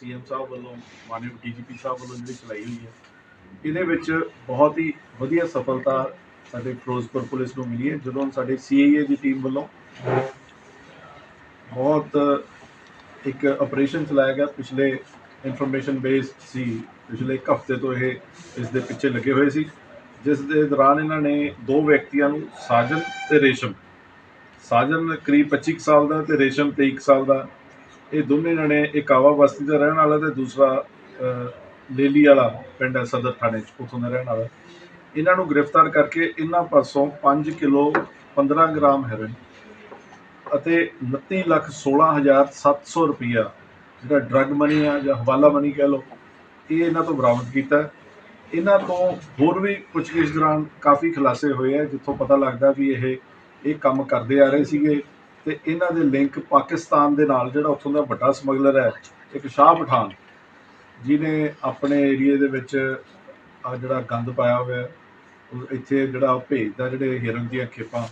CM ਸਾਹਿਬ ਵੱਲੋਂ, ਮਾਨਯੋਗ DGP ਸਾਹਿਬ ਵੱਲੋਂ ਜਿਹੜੀ ਚਲਾਈ ਹੋਈ ਹੈ, ਇਹਦੇ ਵਿੱਚ ਬਹੁਤ ਹੀ ਵਧੀਆ ਸਫਲਤਾ ਸਾਡੇ ਫਿਰੋਜ਼ਪੁਰ ਪੁਲਿਸ ਨੂੰ ਮਿਲੀ ਹੈ। ਜਦੋਂ ਸਾਡੇ ਸੀਆਈਏ ਦੀ ਟੀਮ ਵੱਲੋਂ ਬਹੁਤ ਇੱਕ ਆਪਰੇਸ਼ਨ ਚਲਾਇਆ ਗਿਆ, ਪਿਛਲੇ ਇਨਫੋਰਮੇਸ਼ਨ ਬੇਸ ਸੀ, ਪਿਛਲੇ ਇੱਕ ਹਫ਼ਤੇ ਤੋਂ ਇਹ ਇਸ ਦੇ ਪਿੱਛੇ ਲੱਗੇ ਹੋਏ ਸੀ। ਜਿਸ ਦੇ ਦੌਰਾਨ ਇਹਨਾਂ ਨੇ ਦੋ ਵਿਅਕਤੀਆਂ ਨੂੰ ਸਾਜਨ ਤੇ ਰੇਸ਼ਮ, ਸਾਜਨ ਕਰੀਬ 25 ਕੁ ਸਾਲ ਦਾ ਤੇ ਰੇਸ਼ਮ 23 ਸਾਲ ਦਾ ਇਹ ਦੋਨੇ ਜਣੇ ਇੱਕ ਆਵਾ ਬਸਤੀ ਦਾ ਰਹਿਣ ਵਾਲਾ ਤੇ ਦੂਸਰਾ ਅਹ, ਲੇਲੀ ਵਾਲਾ ਪਿੰਡ ਹੈ ਸਦਰ ਥਾਣੇ ਚ ਉਥੋਂ ਦਾ ਰਹਿਣ ਵਾਲਾ। ਇਹਨਾਂ ਨੂੰ ਗ੍ਰਿਫਤਾਰ ਕਰਕੇ ਇਹਨਾਂ ਪਾਸੋਂ 5 ਕਿਲੋ 15 ਗ੍ਰਾਮ ਹੈਰੋਇਨ ਅਤੇ 29 ਲੱਖ 16700 ਰੁਪਈਆ ਜਿਹੜਾ ਡਰੱਗ ਮਨੀ ਆ ਜਾਂ ਹਵਾਲਾ ਮਨੀ ਕਹਿ ਲਓ ਇਹ ਇਹਨਾਂ ਤੋਂ ਬਰਾਮਦ ਕੀਤਾ। ਇਹਨਾਂ ਤੋਂ ਹੋਰ ਵੀ ਪੁੱਛਗਿੱਛ ਦੌਰਾਨ ਕਾਫੀ ਖੁਲਾਸੇ ਹੋਏ ਆ ਜਿੱਥੋਂ ਪਤਾ ਲੱਗਦਾ ਵੀ ਇਹ ਇਹ ਕੰਮ ਕਰਦੇ ਆ ਰਹੇ ਸੀਗੇ। ਤੇ ਇਹਨਾਂ ਦੇ ਲਿੰਕ ਪਾਕਿਸਤਾਨ ਦੇ ਨਾਲ, ਜਿਹੜਾ ਉੱਥੋਂ ਦਾ ਵੱਡਾ ਸਮਗਲਰ ਹੈ, ਇੱਕ ਸ਼ਾਹ ਪਠਾਨ, ਜਿਹਨੇ ਆਪਣੇ ਏਰੀਏ ਦੇ ਵਿੱਚ ਆ ਜਿਹੜਾ ਗੰਦ ਪਾਇਆ ਹੋਇਆ ਇੱਥੇ ਜਿਹੜਾ ਉਹ ਭੇਜਦਾ, ਜਿਹੜੇ ਹਿਰਨ ਦੀਆਂ ਖੇਪਾਂ।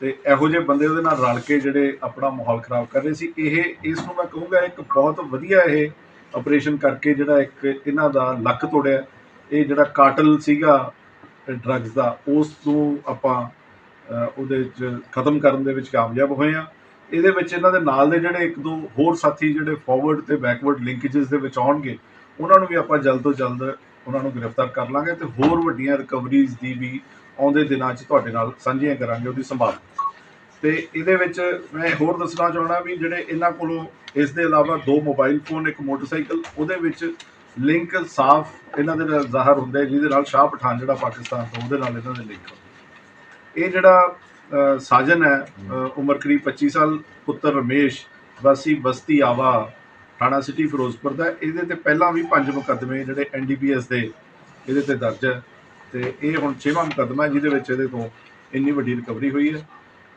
ਤੇ ਇਹੋ ਜਿਹੇ ਬੰਦੇ ਉਹਦੇ ਨਾਲ ਰਲ ਕੇ ਜਿਹੜੇ ਆਪਣਾ ਮਾਹੌਲ ਖਰਾਬ ਕਰ ਰਹੇ ਸੀ। ਇਹ, ਇਸ ਨੂੰ ਮੈਂ ਕਹੂੰਗਾ, ਇੱਕ ਬਹੁਤ ਵਧੀਆ ਇਹ ਆਪਰੇਸ਼ਨ ਕਰਕੇ ਜਿਹੜਾ ਇੱਕ ਇਹਨਾਂ ਦਾ ਲੱਕ ਤੋੜਿਆ। ਇਹ ਜਿਹੜਾ ਕਾਟਲ ਸੀਗਾ ਡਰੱਗਸ ਦਾ, ਉਸ ਨੂੰ ਆਪਾਂ ਉਹਦੇ ਚ ਖਤਮ ਕਰਨ ਦੇ ਵਿੱਚ ਕਾਮਯਾਬ ਹੋਏ ਆ। ਇਹਦੇ ਵਿੱਚ ਇਹਨਾਂ ਦੇ ਨਾਲ ਦੇ ਜਿਹੜੇ ਇੱਕ ਦੋ ਹੋਰ ਸਾਥੀ ਜਿਹੜੇ ਫਾਰਵਰਡ ਤੇ ਬੈਕਵਰਡ ਲਿੰਕੇजेस ਦੇ ਵਿੱਚ ਆਉਣਗੇ, ਉਹਨਾਂ ਨੂੰ ਵੀ ਆਪਾਂ ਜਲਦ ਤੋਂ ਜਲਦ ਉਹਨਾਂ ਨੂੰ ਗ੍ਰਿਫਤਾਰ ਕਰ ਲਾਂਗੇ ਤੇ ਹੋਰ ਵੱਡੀਆਂ ਰਿਕਵਰੀਜ਼ ਦੀ ਵੀ ਆਉਂਦੇ ਦਿਨਾਂ 'ਚ ਤੁਹਾਡੇ ਨਾਲ ਸਾਂਝੀਆਂ ਕਰਾਂਗੇ ਉਹਦੀ ਸੰਭਾਲ। ਤੇ ਇਹਦੇ ਵਿੱਚ ਮੈਂ ਹੋਰ ਦੱਸਣਾ ਚਾਹਣਾ ਵੀ ਜਿਹੜੇ ਇਹਨਾਂ ਕੋਲੋਂ ਇਸ ਦੇ ਇਲਾਵਾ ਦੋ ਮੋਬਾਈਲ ਫੋਨ ਇੱਕ ਮੋਟਰਸਾਈਕਲ ਉਹਦੇ ਵਿੱਚ ਲਿੰਕ ਸਾਫ਼ ਇਹਨਾਂ ਦੇ ਨਾਲ ਜ਼ਾਹਰ ਹੁੰਦੇ ਜਿਹਦੇ ਨਾਲ ਸ਼ਾਹ ਪਠਾਨ ਜਿਹੜਾ ਪਾਕਿਸਤਾਨ ਤੋਂ, ਉਹਦੇ ਨਾਲ ਇਹਨਾਂ ਦੇ ਲਿੰਕ ਇਹ ਜਿਹੜਾ ਸਾਜਨ ਹੈ ਉਮਰ ਕਰੀਬ 25 ਸਾਲ, ਪੁੱਤਰ ਰਮੇਸ਼, ਵਾਸੀ ਬਸਤੀ ਆਵਾ, ਥਾਣਾ ਸਿਟੀ ਫਿਰੋਜ਼ਪੁਰ ਦਾ। ਇਹਦੇ ਤੇ ਪਹਿਲਾਂ ਵੀ ਪੰਜ ਮੁਕੱਦਮੇ ਜਿਹੜੇ ਐਨਡੀਪੀਐਸ ਦੇ, ਇਹਦੇ ਤੇ ਦਰਜ ਹੈ। ਤੇ ਇਹ ਹੁਣ ਛੇਵਾਂ ਮੁਕੱਦਮਾ ਹੈ, ਜਿਹਦੇ ਵਿੱਚ ਇਹਦੇ ਤੋਂ ਇੰਨੀ ਵੱਡੀ ਰਿਕਵਰੀ ਹੋਈ ਹੈ।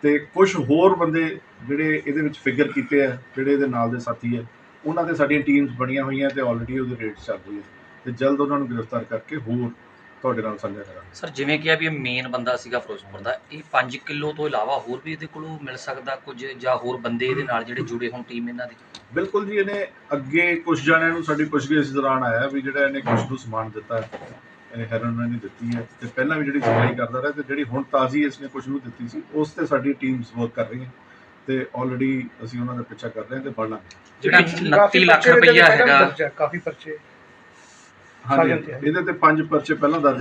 ਤੇ ਕੁਝ ਹੋਰ ਬੰਦੇ ਜਿਹੜੇ ਇਹਦੇ ਵਿੱਚ ਫਿਗਰ ਕੀਤੇ ਆ ਜਿਹੜੇ ਇਹਦੇ ਨਾਲ ਦੇ ਸਾਥੀ ਹੈ, ਉਹਨਾਂ ਤੇ ਸਾਡੀਆਂ ਟੀਮਸ ਬਣੀਆਂ ਹੋਈਆਂ ਤੇ ਆਲਰੇਡੀ ਉਹਦੇ ਰੇਟਸ ਚੱਲ ਰਹੀ ਹੈ। ਤੇ ਜਲਦ ਉਹਨਾਂ ਨੂੰ ਗ੍ਰਿਫਤਾਰ ਕਰਕੇ ਹੋਰ ਤੁਹਾਡੇ ਨਾਲ ਸਾਂਝਾ ਕਰਾਂਗੇ। ਸਰ ਜਿਵੇਂ ਕਿ ਆ ਵੀ ਇਹ ਮੇਨ ਬੰਦਾ ਸੀਗਾ ਫਿਰੋਜ਼ਪੁਰ ਦਾ ਇਹ 5 ਕਿਲੋ ਤੋਂ ਇਲਾਵਾ ਹੋਰ ਵੀ ਇਹਦੇ ਕੋਲੋਂ ਮਿਲ ਸਕਦਾ ਕੁਝ ਜਾਂ ਹੋਰ ਬੰਦੇ ਇਹਦੇ ਨਾਲ ਜਿਹੜੇ ਜੁੜੇ ਹੋਣ ਟੀਮ ਇਹਨਾਂ ਦੀ? ਬਿਲਕੁਲ ਜੀ ਇਹਨੇ ਅੱਗੇ ਕੁਝ ਜਾਣਿਆਂ ਨੂੰ ਸਾਡੀ ਪੁੱਛਗਿੱਛ ਦੌਰਾਨ ਆਇਆ ਵੀ ਜਿਹੜਾ ਇਹਨੇ ਕੁਝ ਨੂੰ ਸਮਾਨ ਦਿੱਤਾ ਹੈ ਇਹ ਹੈਰਨ ਨੇ ਦਿੱਤੀ ਹੈ ਤੇ ਪਹਿਲਾਂ ਵੀ ਜਿਹੜੀ ਸਪਲਾਈ ਕਰਦਾ ਰਿਹਾ ਤੇ ਜਿਹੜੀ ਹੁਣ ਤਾਜ਼ੀ ਇਸਨੇ ਕੁਝ ਨੂੰ ਦਿੱਤੀ ਸੀ ਉਸ ਤੇ ਸਾਡੀ ਟੀਮਸ ਵਰਕ ਕਰ ਰਹੀਆਂ ਤੇ ਆਲਰੇਡੀ ਅਸੀਂ ਉਹਨਾਂ ਦਾ ਪਿੱਛਾ ਕਰ ਰਹੇ ਹਾਂ ਤੇ ਫੜ ਲਾਂਗੇ ਜਿਹੜਾ 29 ਲੱਖ ਰੁਪਈਆ ਹੈਗਾ। ਕਾਫੀ ਪਰਚੇ। ਸਾਜਨ ਤੇ ਹੈ। ਇਹਦੇ ਤੇ ਪੰਜ ਪਰਚੇ ਪਹਿਲਾਂ ਦਰਜ